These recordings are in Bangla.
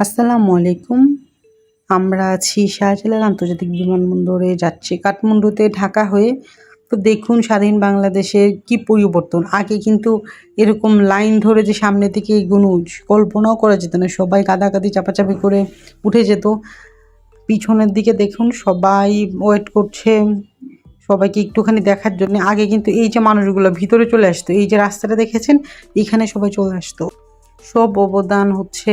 আসসালামু আলাইকুম। আমরা আছি শাহজালাল আন্তর্জাতিক বিমানবন্দরে যাচ্ছি কাঠমান্ডুতে ঢাকা হয়ে। তো দেখুন স্বাধীন বাংলাদেশের কি পরিবর্তন। আগে কিন্তু এরকম লাইন ধরে যে সামনে থেকে এগুলো কল্পনাও করা যেত না। সবাই কাদাকাদি, চাপাচাপি করে উঠে যেত। পিছনের দিকে দেখুন সবাই ওয়েট করছে সবাইকে একটুখানি দেখার জন্য। আগে কিন্তু এই যে মানুষগুলো ভিতরে চলে আসতো, এই যে রাস্তাটা দেখেছেন, এখানে সবাই চলে আসতো। সব অবদান হচ্ছে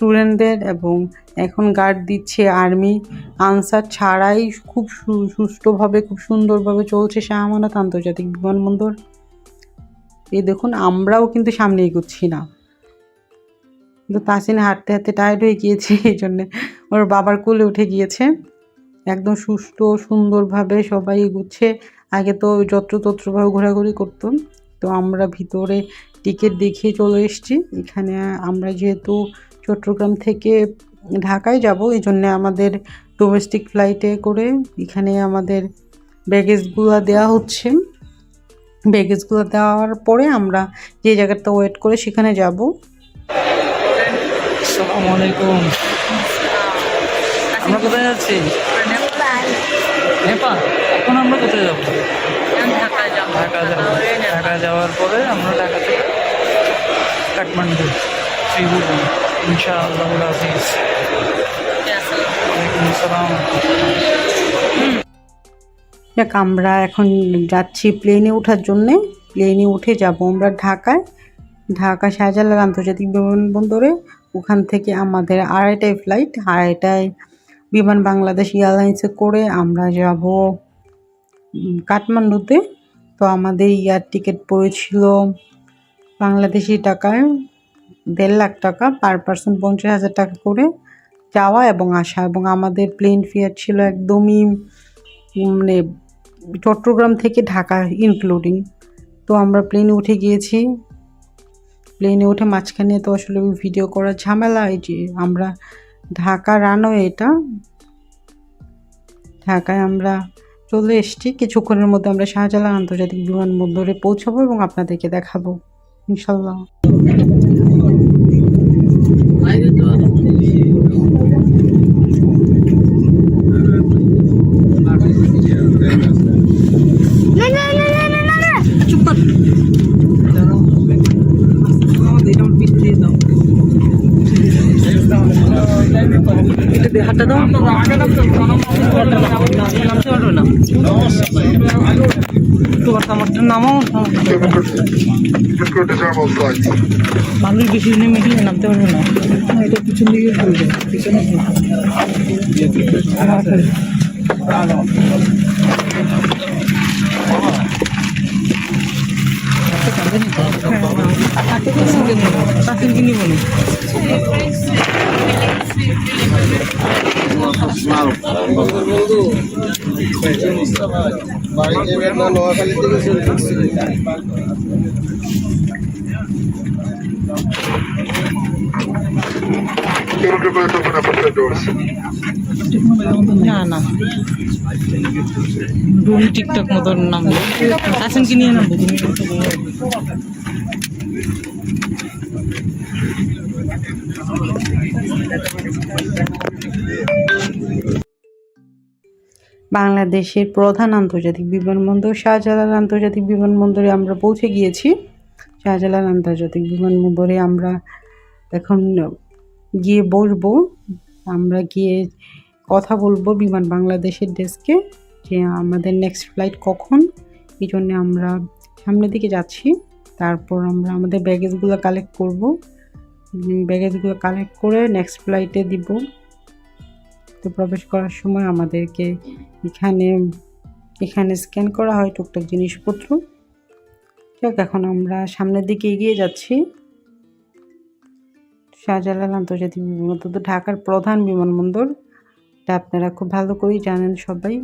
স্টুডেন্টদের এবং এখন গার্ড দিচ্ছে আর্মি আনসার ছাড়াই খুব সুষ্ঠুভাবে, খুব সুন্দরভাবে চলছে শাহ আমানত আন্তর্জাতিক বিমানবন্দর। এই দেখুন, আমরাও কিন্তু সামনে এগোচ্ছি না। কিন্তু তাসিনে হাঁটতে হাঁটতে টায়ার্ড হয়ে গিয়েছে, এই জন্যে ওর বাবার কোলে উঠে গিয়েছে। একদম সুষ্ঠু সুন্দরভাবে সবাই এগুচ্ছে। আগে তো যত্রতত্রভাবে ঘোরাঘুরি করতো। তো আমরা ভিতরে টিকিট দেখিয়ে চলে এসেছি। এখানে আমরা যেহেতু চট্টগ্রাম থেকে ঢাকায় যাব। এই জন্য আমাদের ডোমেস্টিক ফ্লাইটে করে এখানে আমাদের ব্যাগেজগুলো দেওয়া হচ্ছে। ব্যাগেজগুলো দেওয়ার পরে আমরা যে জায়গাটা ওয়েট করে সেখানে যাব। আলাইকুম। আমরা কোথায় আমরা কোথায় যাব? ঢাকা যাওয়ার পরে আমরা ঢাকা থেকে কাঠমান্ডু শ্রীভূষণ দেখ, আমরা এখন যাচ্ছি প্লেনে ওঠার জন্যে। প্লেনে উঠে যাব আমরা ঢাকায়। ঢাকা শাহজালাল আন্তর্জাতিক বিমানবন্দরে। ওখান থেকে আমাদের আড়াইটায় ফ্লাইট আড়াইটায় বিমান বাংলাদেশ এয়ারলাইন্সে করে আমরা যাব কাঠমান্ডুতে। তো আমাদের ইয়ার টিকিট পড়েছিল বাংলাদেশি টাকায় দেড় লাখ টাকা পার পার্সন পঞ্চাশ হাজার টাকা করে যাওয়া এবং আসা এবং আমাদের প্লেন ফেয়ার ছিল একদমই মানে চট্টগ্রাম থেকে ঢাকা ইনক্লুডিং তো আমরা প্লেনে উঠে গিয়েছি। প্লেনে উঠে মাঝখানে তো আসলে ভিডিও করার ঝামেলা এই যে আমরা ঢাকা রানওয়ে এটা ঢাকায় আমরা চলে এসেছি। কিছুক্ষণের মধ্যে আমরা শাহজালাল আন্তর্জাতিক বিমানবন্দরে পৌঁছাবো এবং আপনাদেরকে দেখাবো। ইনশাল্লাহ। হাতটা দাও নামও Just go to মানুষ বেশি নেমে গিয়ে নামতে পারবে না। এটা পিছন দিকে পিছনে কাকিনকে নিব না না। রুম টিকটক মতন নাম আসেন কি নিয়ে নামবো তুমি বাংলাদেশের প্রধান আন্তর্জাতিক বিমানবন্দর শাহজালাল আন্তর্জাতিক বিমানবন্দরে আমরা পৌঁছে গিয়েছি। শাহজালাল আন্তর্জাতিক বিমানবন্দরে আমরা এখন গিয়ে বসবো। আমরা গিয়ে কথা বলব বিমান বাংলাদেশের ডেস্কে যে আমাদের নেক্সট ফ্লাইট কখন। এই জন্যে আমরা সামনের দিকে যাচ্ছি। তারপর আমরা আমাদের ব্যাগেজগুলো কালেক্ট করব। ব্যাগেজগুলো কালেক্ট করে নেক্সট ফ্লাইটে দিব। তো প্রবেশ করার সময় আমাদেরকে এখানে এখানে স্ক্যান করা হয় টুকটাক জিনিসপত্র। যাক, এখন আমরা সামনের দিকে এগিয়ে যাচ্ছি। শাহজালাল আন্তর্জাতিক বিমানবন্দর, ঢাকার প্রধান বিমানবন্দর। এটা আপনারা খুব ভালো করেই জানেন সবাই।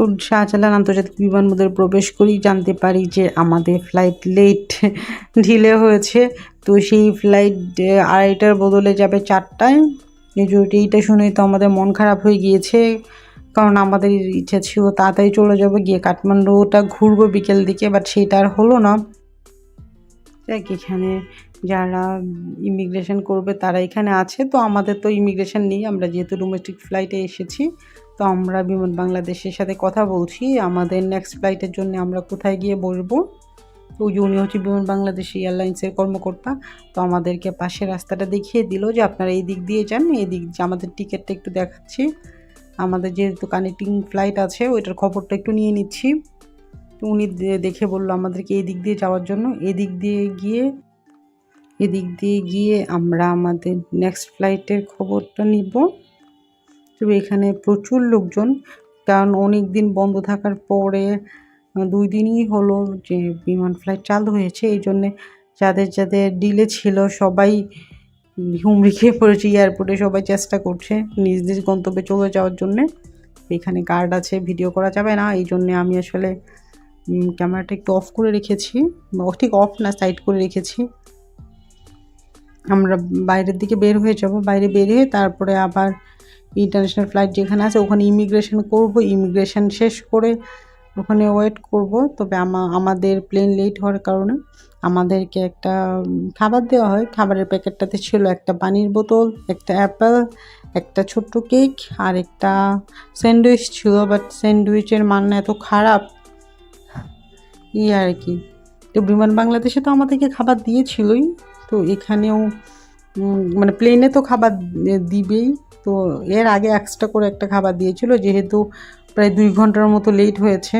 তো শাহজালাল আন্তর্জাতিক বিমানবন্দরে প্রবেশ করি জানতে পারি যে আমাদের ফ্লাইট লেট ঢিলে হয়েছে। তো সেই ফ্লাইট আড়াইটার বদলে যাবে চারটায়। এই এইটা শুনেই তো আমাদের মন খারাপ হয়ে গিয়েছে। কারণ আমাদের ইচ্ছা ছিল তাড়াতাড়ি চলে যাব, গিয়ে কাঠমান্ডুটা ঘুরবো বিকেল দিকে বাট সেটা আর হলো না। দেখ এখানে যারা ইমিগ্রেশন করবে তারা এখানে আছে। তো আমাদের তো ইমিগ্রেশন নেই, আমরা যেহেতু ডোমেস্টিক ফ্লাইটে এসেছি। তো আমরা বিমান বাংলাদেশের সাথে কথা বলছি। আমাদের নেক্সট ফ্লাইটের জন্য আমরা কোথায় গিয়ে বসবো? তো উনি হচ্ছে বিমান বাংলাদেশ এয়ারলাইন্সের কর্মকর্তা। তো আমাদেরকে পাশে রাস্তাটা দেখিয়ে দিল যে আপনারা এই দিক দিয়ে যান, এই দিক আমাদের টিকিটটা একটু দেখাচ্ছি। আমাদের যেহেতু কানেক্টিং ফ্লাইট আছে, ওইটার খবরটা একটু নিয়ে নিচ্ছি। তো উনি দেখে বলল আমাদেরকে এই দিক দিয়ে যাওয়ার জন্য। এদিক দিয়ে গিয়ে এদিক দিয়ে গিয়ে আমরা আমাদের নেক্সট ফ্লাইটের খবরটা নিব। তবে এখানে প্রচুর লোকজন, কারণ অনেক দিন বন্ধ থাকার পরে দুই দিনই হলো যে বিমান ফ্লাইট চালু হয়েছে, এই জন্যে যাদের যাদের ডিলে ছিল সবাই হুমড়ি খেয়ে পড়েছে, এয়ারপোর্টে সবাই চেষ্টা করছে নিজ নিজ গন্তব্যে চলে যাওয়ার জন্যে। এখানে গার্ড আছে ভিডিও করা যাবে না, এই জন্যে আমি আসলে ক্যামেরাটা একটু অফ করে রেখেছি ঠিক অফ না সাইড করে রেখেছি। আমরা বাইরের দিকে বের হয়ে যাব, বাইরে বের হয়ে তারপরে আবার ইন্টারন্যাশনাল ফ্লাইট যেখানে আছে, ওখানে ইমিগ্রেশন করব ইমিগ্রেশন শেষ করে ওখানে ওয়েট করব। তবে আমা আমাদের প্লেন লেট হওয়ার কারণে আমাদেরকে একটা খাবার দেওয়া হয়। খাবারের প্যাকেটটাতে ছিল একটা পানির বোতল, একটা অ্যাপেল একটা ছোট্ট কেক আর একটা স্যান্ডউইচ ছিল। বাট স্যান্ডউইচের মান এত খারাপ ই আর কি। তো বিমান বাংলাদেশে তো আমাদেরকে খাবার দিয়েছিলই। তো এখানেও মানে প্লেনে তো খাবার দিবেই। তো এর আগে এক্সট্রা করে একটা খাবার দিয়েছিল, যেহেতু প্রায় দুই ঘণ্টার মতো লেট হয়েছে।